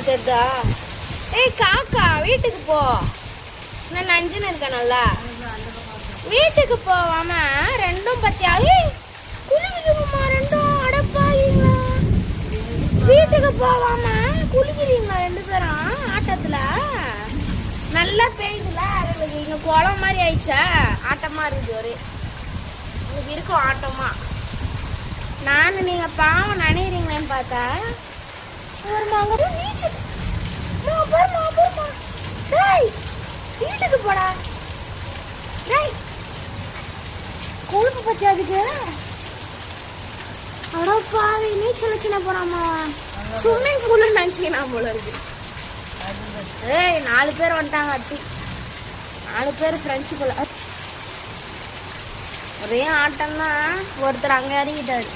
இது ஏய் காக்கா வீட்டுக்கு போ. நான் நஞ்சுன்னு இருக்கேன் நல்லா வீட்டுக்கு போவாம ரெண்டும் பத்தியா? ஏய் ரெண்டும் அடப்பாவீங்களா? வீட்டுக்கு போவாம குளிக்கிறீங்களா ரெண்டு பேரும் ஆட்டத்துல? நல்லா பெய்யுதுல எங்களுக்கு இங்க குளம் மாதிரி ஆயிடுச்சா? ஆட்டமா இருக்குது ஒரு. உங்களுக்கு இருக்கும் ஆட்டமா. நானும் நீங்க பாவம் நினைக்கிறீங்களேன்னு பார்த்தா நீச்சல். டேய், வீட்டுக்கு போடா. டேய் கொழுப்பு பத்தி அதுக்கு. அட பாவி நீச்சல் வச்சுன போறாமா ஸ்விம்மிங் பூல்ல போல இருக்கு. ஏய் நாலு பேர் வந்துட்டாங்க அட்டி. நாலு பேர் ஃப்ரெண்ட்ஸு போல. ஒரே ஆட்டம் தான் ஒருத்தர் அங்கே இறங்கிட்டாரு.